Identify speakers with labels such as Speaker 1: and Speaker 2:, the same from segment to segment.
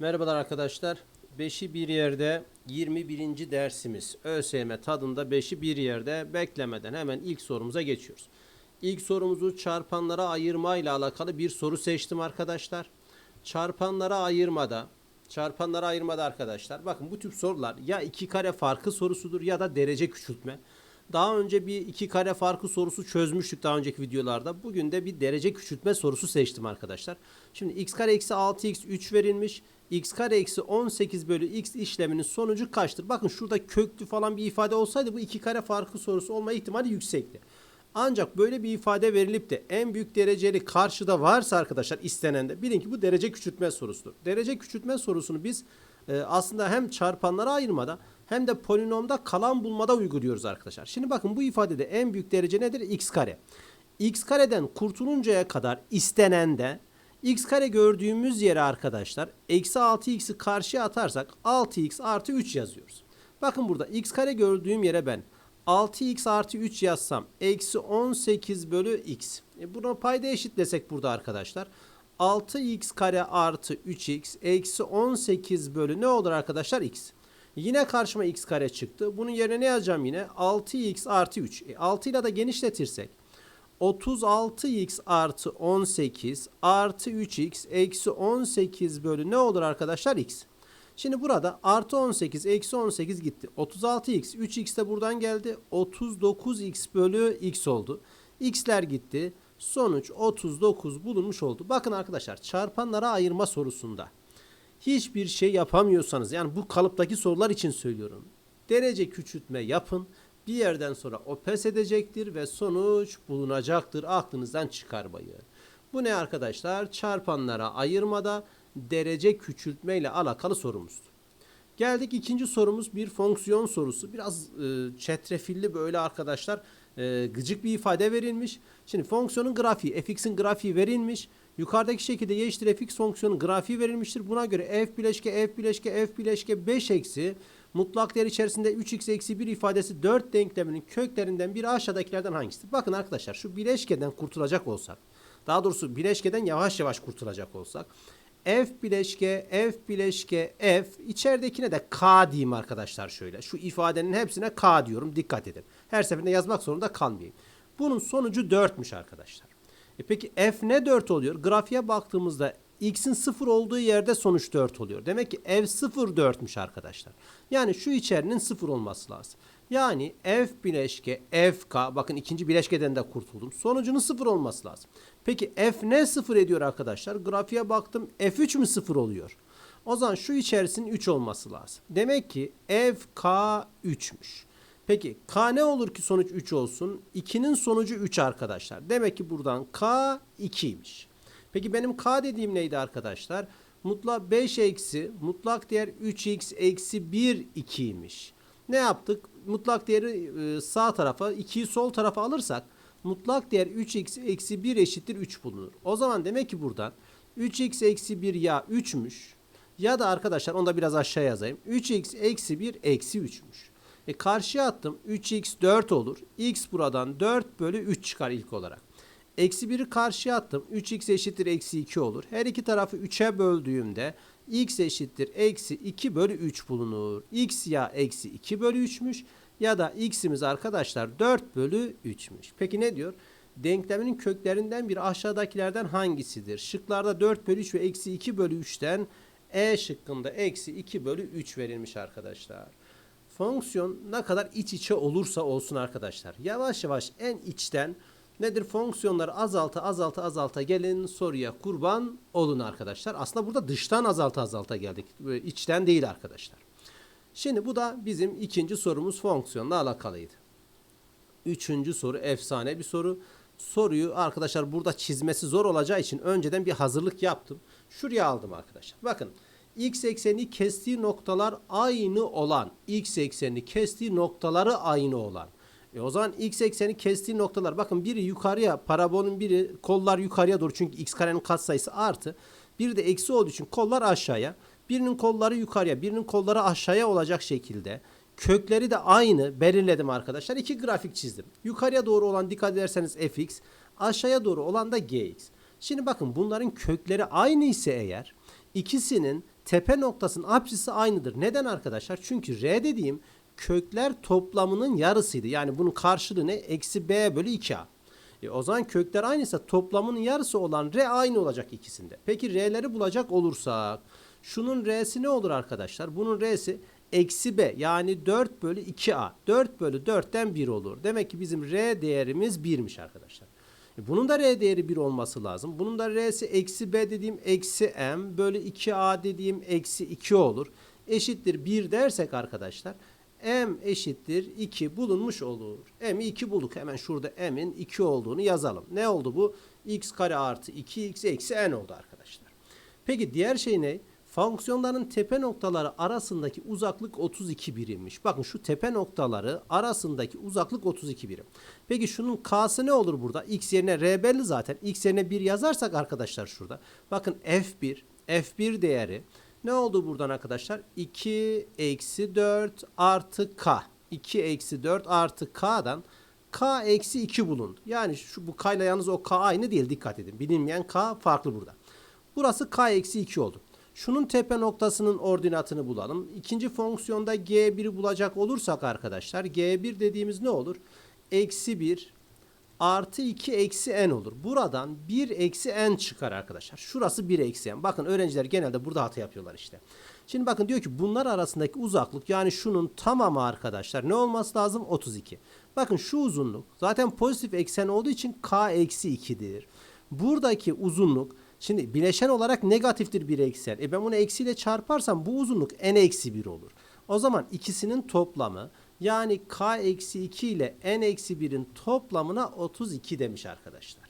Speaker 1: Merhabalar arkadaşlar. 5'i bir yerde 21. dersimiz. ÖSYM tadında 5'i bir yerde beklemeden hemen ilk sorumuza geçiyoruz. İlk sorumuzu çarpanlara ayırma ile alakalı bir soru seçtim arkadaşlar. Çarpanlara ayırmada çarpanlara ayırmada arkadaşlar bakın bu tip sorular ya iki kare farkı sorusudur ya da derece küçültme. Daha önce bir iki kare farkı sorusu çözmüştük daha önceki videolarda. Bugün de bir derece küçültme sorusu seçtim arkadaşlar. Şimdi x kare eksi 6x 3 verilmiş. X kare eksi 18 bölü x işleminin sonucu kaçtır? Bakın şurada köklü falan bir ifade olsaydı bu iki kare farkı sorusu olma ihtimali yüksekti. Ancak böyle bir ifade verilip de en büyük dereceli karşıda varsa arkadaşlar istenen de bilin ki bu derece küçültme sorusudur. Derece küçültme sorusunu biz e, aslında hem çarpanlara ayırmada hem de polinomda kalan bulmada uyguluyoruz arkadaşlar. Şimdi bakın bu ifadede en büyük derece nedir? x kare. x kareden kurtuluncaya kadar istenende x kare gördüğümüz yere arkadaşlar eksi 6x'i karşıya atarsak 6x artı 3 yazıyoruz. Bakın burada x kare gördüğüm yere ben 6x artı 3 yazsam eksi 18 bölü x. E buna payda eşitlesek burada arkadaşlar. 6x kare artı 3x eksi 18 bölü ne olur arkadaşlar x. Yine karşıma x kare çıktı. Bunun yerine ne yazacağım yine? 6x artı 3. E 6 ile de genişletirsek 36x artı 18 artı 3x eksi 18 bölü ne olur arkadaşlar x. Şimdi burada artı 18 eksi 18 gitti. 36x 3x de buradan geldi. 39x bölü x oldu. x'ler gitti. Sonuç 39 bulunmuş oldu. Bakın arkadaşlar çarpanlara ayırma sorusunda hiçbir şey yapamıyorsanız yani bu kalıptaki sorular için söylüyorum. Derece küçültme yapın. Bir yerden sonra o pes edecektir ve sonuç bulunacaktır. Aklınızdan çıkarmayın. Bu ne arkadaşlar? Çarpanlara ayırmada derece küçültme ile alakalı sorumuz. Geldik ikinci sorumuz bir fonksiyon sorusu. Biraz e, çetrefilli böyle arkadaşlar e, gıcık bir ifade verilmiş. Şimdi fonksiyonun grafiği, fx'in grafiği verilmiş. Yukarıdaki şekilde y eşittir fx fonksiyonun grafiği verilmiştir. Buna göre f bileşke f bileşke f bileşke 5 eksi mutlak değer içerisinde 3x eksi 1 ifadesi 4 denkleminin köklerinden biri aşağıdakilerden hangisidir? Bakın arkadaşlar şu bileşkeden kurtulacak olsak daha doğrusu bileşkeden yavaş yavaş kurtulacak olsak f bileşke f bileşke f içeridekine de k diyeyim arkadaşlar şöyle. Şu ifadenin hepsine k diyorum dikkat edin. Her seferinde yazmak zorunda kalmayayım. Bunun sonucu 4'müş arkadaşlar. E peki f ne 4 oluyor? Grafiğe baktığımızda x'in 0 olduğu yerde sonuç 4 oluyor. Demek ki f 0 4'müş arkadaşlar. Yani şu içerinin 0 olması lazım. Yani f bileşke fk bakın ikinci bileşkeden de kurtuldum. Sonucunun 0 olması lazım. Peki f ne 0 ediyor arkadaşlar? Grafiğe baktım f3 mü 0 oluyor? O zaman şu içerisinin 3 olması lazım. Demek ki fk 3'müş. Peki k ne olur ki sonuç 3 olsun? 2'nin sonucu 3 arkadaşlar. Demek ki buradan k 2'ymiş. Peki benim k dediğim neydi arkadaşlar? Mutlak 5 eksi mutlak değer 3x eksi 1 2'ymiş. Ne yaptık? Mutlak değeri e, sağ tarafa 2'yi sol tarafa alırsak mutlak değer 3x eksi 1 eşittir 3 bulunur. O zaman demek ki buradan 3x eksi 1 ya 3'müş ya da arkadaşlar onu da biraz aşağı yazayım. 3x eksi 1 eksi 3'müş. E karşıya attım 3x 4 olur. x buradan 4 bölü 3 çıkar ilk olarak. Eksi 1'i karşıya attım. 3x eşittir eksi 2 olur. Her iki tarafı 3'e böldüğümde x eşittir eksi 2 bölü 3 bulunur. x ya eksi 2 bölü 3'müş ya da x'imiz arkadaşlar 4 bölü 3'müş. Peki ne diyor? Denkleminin köklerinden bir aşağıdakilerden hangisidir? Şıklarda 4 bölü 3 ve eksi 2 bölü 3'ten E şıkkında eksi 2 bölü 3 verilmiş arkadaşlar. Fonksiyon ne kadar iç içe olursa olsun arkadaşlar. Yavaş yavaş en içten nedir? Fonksiyonları azalta azalta azalta gelin soruya kurban olun arkadaşlar. Aslında burada dıştan azalta azalta geldik. İçten değil arkadaşlar. Şimdi bu da bizim ikinci sorumuz fonksiyonla alakalıydı. Üçüncü soru efsane bir soru. Soruyu arkadaşlar burada çizmesi zor olacağı için önceden bir hazırlık yaptım. Şuraya aldım arkadaşlar. Bakın x ekseni kestiği noktalar aynı olan x ekseni kestiği noktaları aynı olan e o zaman x ekseni kestiği noktalar bakın biri yukarıya parabolün biri kollar yukarıya doğru çünkü x karenin katsayısı artı bir de eksi olduğu için kollar aşağıya birinin kolları yukarıya birinin kolları aşağıya olacak şekilde kökleri de aynı belirledim arkadaşlar. İki grafik çizdim. Yukarıya doğru olan dikkat ederseniz fx aşağıya doğru olan da gx. Şimdi bakın bunların kökleri aynı ise eğer ikisinin tepe noktasının apsisi aynıdır. Neden arkadaşlar? Çünkü R dediğim kökler toplamının yarısıydı. Yani bunun karşılığı ne? Eksi B bölü 2A. E o zaman kökler aynıysa toplamının yarısı olan R aynı olacak ikisinde. Peki R'leri bulacak olursak şunun R'si ne olur arkadaşlar? Bunun R'si eksi B yani 4 bölü 2A. 4 bölü 4'ten 1 olur. Demek ki bizim R değerimiz 1'miş arkadaşlar. E bunun da R değeri 1 olması lazım. Bunun da R'si eksi B dediğim eksi M bölü 2A dediğim eksi 2 olur. Eşittir 1 dersek arkadaşlar M eşittir 2 bulunmuş olur. M'i 2 bulduk. Hemen şurada M'in 2 olduğunu yazalım. Ne oldu bu? x kare artı 2x eksi n oldu arkadaşlar. Peki diğer şey ne? Fonksiyonların tepe noktaları arasındaki uzaklık 32 birimmiş. Bakın şu tepe noktaları arasındaki uzaklık 32 birim. Peki şunun k'sı ne olur burada? x yerine r belli zaten. x yerine 1 yazarsak arkadaşlar şurada. Bakın f1, f1 değeri ne oldu buradan arkadaşlar? 2 eksi 4 artı k. 2 eksi 4 artı k'dan k eksi 2 bulundu. Yani şu bu k ile yalnız o k aynı değil dikkat edin. Bilinmeyen k farklı burada. Burası k eksi 2 oldu. Şunun tepe noktasının ordinatını bulalım. İkinci fonksiyonda g1'i bulacak olursak arkadaşlar g1 dediğimiz ne olur? Eksi 1 artı 2 eksi n olur. Buradan 1 eksi n çıkar arkadaşlar. Şurası 1 eksi n. Bakın öğrenciler genelde burada hata yapıyorlar işte. Şimdi bakın diyor ki bunlar arasındaki uzaklık yani şunun tamamı arkadaşlar ne olması lazım? 32. Bakın şu uzunluk zaten pozitif eksen olduğu için k eksi 2'dir. Buradaki uzunluk Şimdi bileşen olarak negatiftir bir eksen. E ben bunu eksiyle çarparsam bu uzunluk n eksi 1 olur. O zaman ikisinin toplamı yani k eksi 2 ile n eksi 1'in toplamına 32 demiş arkadaşlar.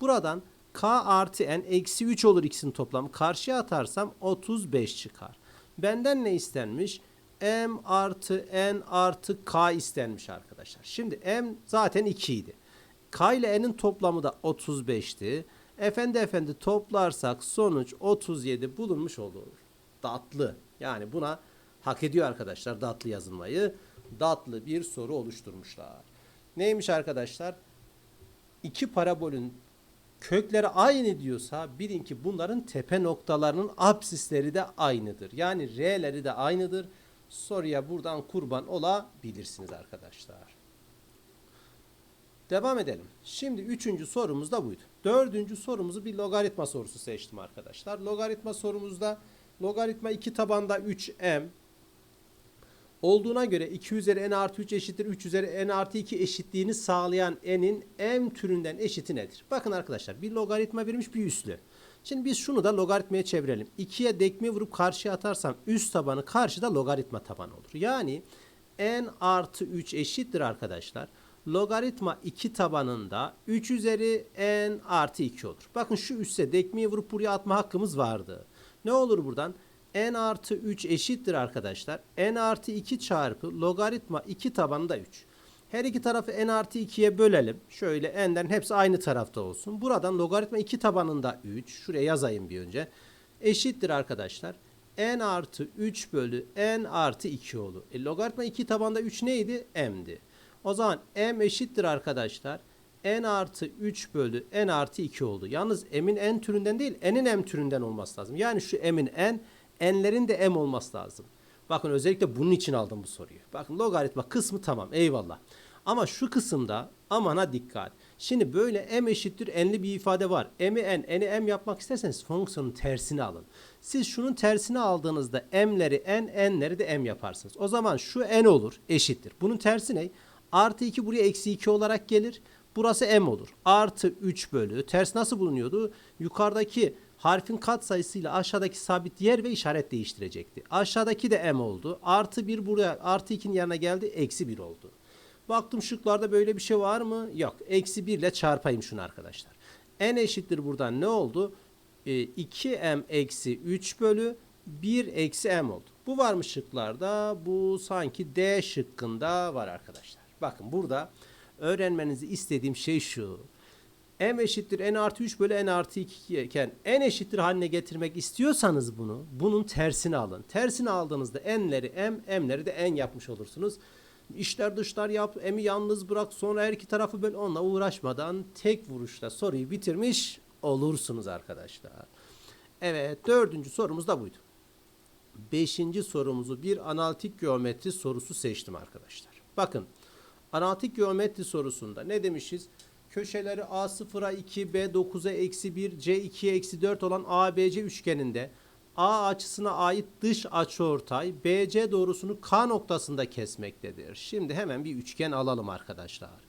Speaker 1: Buradan k artı n eksi 3 olur ikisinin toplamı. Karşıya atarsam 35 çıkar. Benden ne istenmiş? m artı n artı k istenmiş arkadaşlar. Şimdi m zaten 2 idi. K ile n'in toplamı da 35'ti. Efendi efendi toplarsak sonuç 37 bulunmuş olur. Datlı. Yani buna hak ediyor arkadaşlar datlı yazılmayı. Datlı bir soru oluşturmuşlar. Neymiş arkadaşlar? İki parabolün kökleri aynı diyorsa bilin ki bunların tepe noktalarının absisleri de aynıdır. Yani R'leri de aynıdır. Soruya buradan kurban olabilirsiniz arkadaşlar. Devam edelim. Şimdi üçüncü sorumuz da buydu. Dördüncü sorumuzu bir logaritma sorusu seçtim arkadaşlar. Logaritma sorumuzda logaritma 2 tabanda 3m olduğuna göre 2 üzeri n artı 3 eşittir 3 üzeri n artı 2 eşitliğini sağlayan n'in m türünden eşiti nedir? Bakın arkadaşlar bir logaritma verilmiş bir üslü. Şimdi biz şunu da logaritmaya çevirelim. 2'ye dekme vurup karşıya atarsam üst tabanı karşıda logaritma tabanı olur. Yani n artı 3 eşittir arkadaşlar logaritma 2 tabanında 3 üzeri n artı 2 olur. Bakın şu üsse dekmeyi vurup buraya atma hakkımız vardı. Ne olur buradan? N artı 3 eşittir arkadaşlar. n artı 2 çarpı logaritma 2 tabanında 3. Her iki tarafı n artı 2'ye bölelim. Şöyle n'lerin hepsi aynı tarafta olsun. Buradan logaritma 2 tabanında 3. Şuraya yazayım bir önce. Eşittir arkadaşlar. n artı 3 bölü n artı 2 olur. E, logaritma 2 tabanda 3 neydi? m'di. O zaman m eşittir arkadaşlar. n artı 3 bölü n artı 2 oldu. Yalnız m'in n türünden değil n'in m türünden olması lazım. Yani şu m'in n, n'lerin de m olması lazım. Bakın özellikle bunun için aldım bu soruyu. Bakın logaritma kısmı tamam eyvallah. Ama şu kısımda amana dikkat. Şimdi böyle m eşittir n'li bir ifade var. m'i n, n'i m yapmak isterseniz fonksiyonun tersini alın. Siz şunun tersini aldığınızda m'leri n, n'leri de m yaparsınız. O zaman şu n olur eşittir. Bunun tersi ne? Artı 2 buraya eksi 2 olarak gelir. Burası m olur. Artı 3 bölü. Ters nasıl bulunuyordu? Yukarıdaki harfin kat sayısıyla aşağıdaki sabit yer ve işaret değiştirecekti. Aşağıdaki de m oldu. Artı 1 buraya artı 2'nin yanına geldi. Eksi 1 oldu. Baktım şıklarda böyle bir şey var mı? Yok. Eksi 1 ile çarpayım şunu arkadaşlar. n eşittir buradan ne oldu? E, 2m eksi 3 bölü 1 eksi m oldu. Bu var mı şıklarda? Bu sanki D şıkkında var arkadaşlar. Bakın burada öğrenmenizi istediğim şey şu. M eşittir n artı 3 bölü n artı 2 iken n eşittir haline getirmek istiyorsanız bunu bunun tersini alın. Tersini aldığınızda n'leri m, m'leri de n yapmış olursunuz. İşler dışlar yap, m'i yalnız bırak sonra her iki tarafı böyle onunla uğraşmadan tek vuruşla soruyu bitirmiş olursunuz arkadaşlar. Evet dördüncü sorumuz da buydu. Beşinci sorumuzu bir analitik geometri sorusu seçtim arkadaşlar. Bakın analitik geometri sorusunda ne demişiz? Köşeleri A0'a 2, B9'a eksi 1, C2'ye eksi 4 olan ABC üçgeninde A açısına ait dış açıortay BC doğrusunu K noktasında kesmektedir. Şimdi hemen bir üçgen alalım arkadaşlar.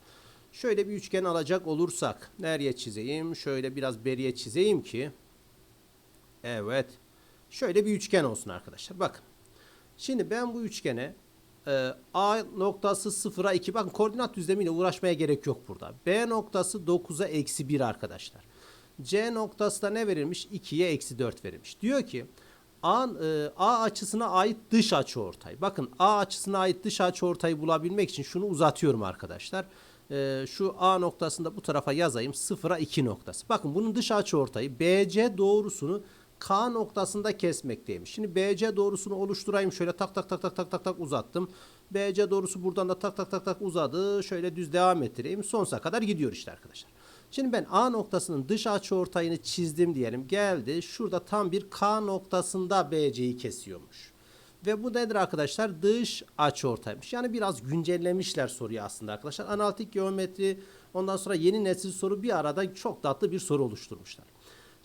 Speaker 1: Şöyle bir üçgen alacak olursak nereye çizeyim? Şöyle biraz beriye çizeyim ki. Evet. Şöyle bir üçgen olsun arkadaşlar. Bakın. Şimdi ben bu üçgene e, A noktası 0'a 2. Bakın koordinat düzlemiyle uğraşmaya gerek yok burada. B noktası 9'a eksi 1 arkadaşlar. C noktası da ne verilmiş? 2'ye eksi 4 verilmiş. Diyor ki A, e, A açısına ait dış açıortay. Bakın A açısına ait dış açıortayı bulabilmek için şunu uzatıyorum arkadaşlar. E, şu A noktasında bu tarafa yazayım. 0'a 2 noktası. Bakın bunun dış açıortayı BC doğrusunu K noktasında kesmekteymiş. Şimdi BC doğrusunu oluşturayım. Şöyle tak tak tak tak tak tak tak uzattım. BC doğrusu buradan da tak tak tak tak uzadı. Şöyle düz devam ettireyim. Sonsuza kadar gidiyor işte arkadaşlar. Şimdi ben A noktasının dış açıortayını çizdim diyelim. Geldi. Şurada tam bir K noktasında BC'yi kesiyormuş. Ve bu nedir arkadaşlar? Dış açıortaymış. Yani biraz güncellemişler soruyu aslında arkadaşlar. Analitik geometri ondan sonra yeni nesil soru bir arada çok tatlı bir soru oluşturmuşlar.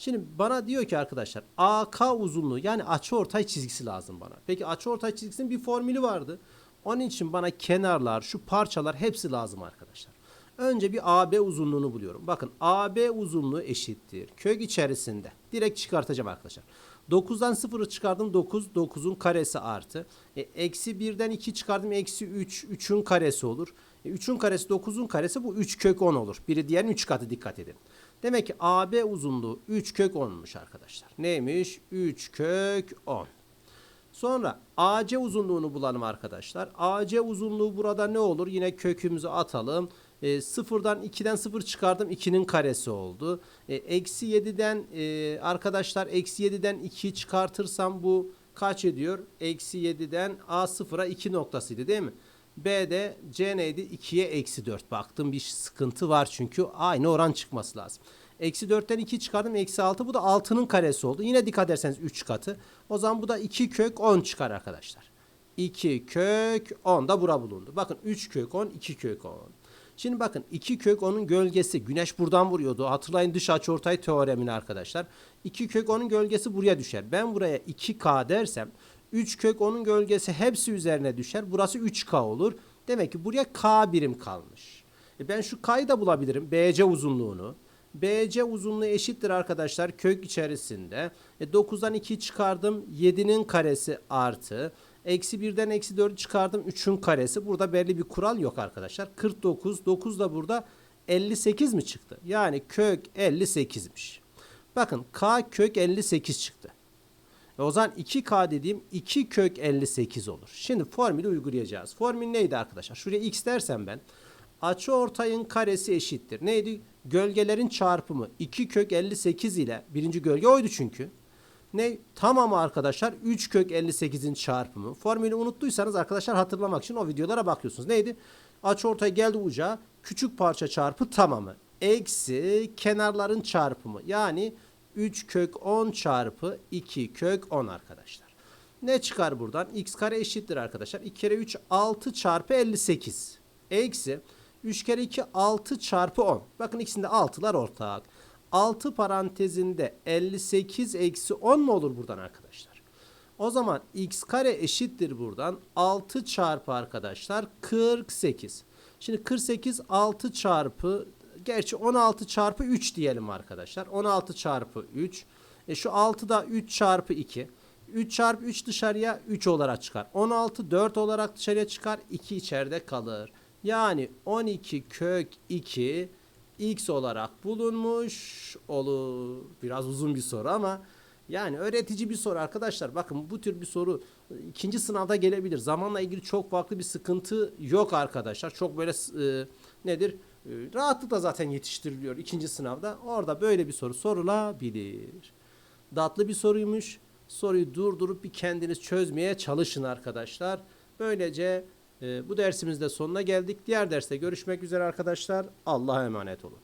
Speaker 1: Şimdi bana diyor ki arkadaşlar AK uzunluğu yani açıortay çizgisi lazım bana. Peki açıortay çizgisinin bir formülü vardı. Onun için bana kenarlar, şu parçalar hepsi lazım arkadaşlar. Önce bir AB uzunluğunu buluyorum. Bakın AB uzunluğu eşittir. Kök içerisinde. Direkt çıkartacağım arkadaşlar. 9'dan 0'ı çıkardım 9. 9'un karesi artı. E, eksi 1'den 2 çıkardım eksi 3. 3'ün karesi olur. E, 3'ün karesi 9'un karesi bu 3 kök 10 olur. Biri diğerinin 3 katı dikkat edin. Demek ki AB uzunluğu 3 kök 10'muş arkadaşlar. Neymiş? 3 kök 10. Sonra AC uzunluğunu bulalım arkadaşlar. AC uzunluğu burada ne olur? Yine kökümüzü atalım. E, sıfırdan 2'den 0 çıkardım. 2'nin karesi oldu. E, eksi 7'den e, arkadaşlar eksi 7'den 2'yi çıkartırsam bu kaç ediyor? Eksi 7'den A sıfıra 2 noktasıydı değil mi? B'de C neydi? 2'ye eksi 4. Baktım bir sıkıntı var çünkü aynı oran çıkması lazım. Eksi 4'ten 2 çıkardım. Eksi 6. Bu da 6'nın karesi oldu. Yine dikkat ederseniz 3 katı. O zaman bu da 2 kök 10 çıkar arkadaşlar. 2 kök 10 da bura bulundu. Bakın 3 kök 10, 2 kök 10. Şimdi bakın 2 kök 10'un gölgesi güneş buradan vuruyordu. Hatırlayın dış açıortay teoremini arkadaşlar. 2 kök 10'un gölgesi buraya düşer. Ben buraya 2k dersem 3 kök 10'un gölgesi hepsi üzerine düşer. Burası 3k olur. Demek ki buraya k birim kalmış. E ben şu k'yı da bulabilirim. BC uzunluğunu. BC uzunluğu eşittir arkadaşlar kök içerisinde. E 9'dan 2 çıkardım. 7'nin karesi artı. Eksi 1'den eksi 4'ü çıkardım. 3'ün karesi. Burada belli bir kural yok arkadaşlar. 49. 9 da burada 58 mi çıktı? Yani kök 58'miş. Bakın k kök 58 çıktı. E o zaman 2k dediğim 2 kök 58 olur. Şimdi formülü uygulayacağız. Formül neydi arkadaşlar? Şuraya x dersem ben açı ortayın karesi eşittir. Neydi? Gölgelerin çarpımı 2 kök 58 ile birinci gölge oydu çünkü. Ne? Tamamı arkadaşlar 3 kök 58'in çarpımı. Formülü unuttuysanız arkadaşlar hatırlamak için o videolara bakıyorsunuz. Neydi? Açı ortaya geldi uca küçük parça çarpı tamamı. Eksi kenarların çarpımı. Yani 3 kök 10 çarpı 2 kök 10 arkadaşlar. Ne çıkar buradan? x kare eşittir arkadaşlar. 2 kere 3 6 çarpı 58. Eksi 3 kere 2 6 çarpı 10. Bakın ikisinde 6'lar ortak. 6 parantezinde 58 eksi 10 mu olur buradan arkadaşlar? O zaman x kare eşittir buradan 6 çarpı arkadaşlar 48. Şimdi 48 6 çarpı gerçi 16 çarpı 3 diyelim arkadaşlar. 16 çarpı 3. E şu 6 da 3 çarpı 2. 3 çarpı 3 dışarıya 3 olarak çıkar. 16 4 olarak dışarıya çıkar. 2 içeride kalır. Yani 12 kök 2 x olarak bulunmuş olur. Biraz uzun bir soru ama yani öğretici bir soru arkadaşlar. Bakın bu tür bir soru ikinci sınavda gelebilir. Zamanla ilgili çok farklı bir sıkıntı yok arkadaşlar. Çok böyle e, nedir? E, rahatlıkla zaten yetiştiriliyor ikinci sınavda. Orada böyle bir soru sorulabilir. Datlı bir soruymuş. Soruyu durdurup bir kendiniz çözmeye çalışın arkadaşlar. Böylece e, bu dersimizde sonuna geldik. Diğer derste görüşmek üzere arkadaşlar. Allah'a emanet olun.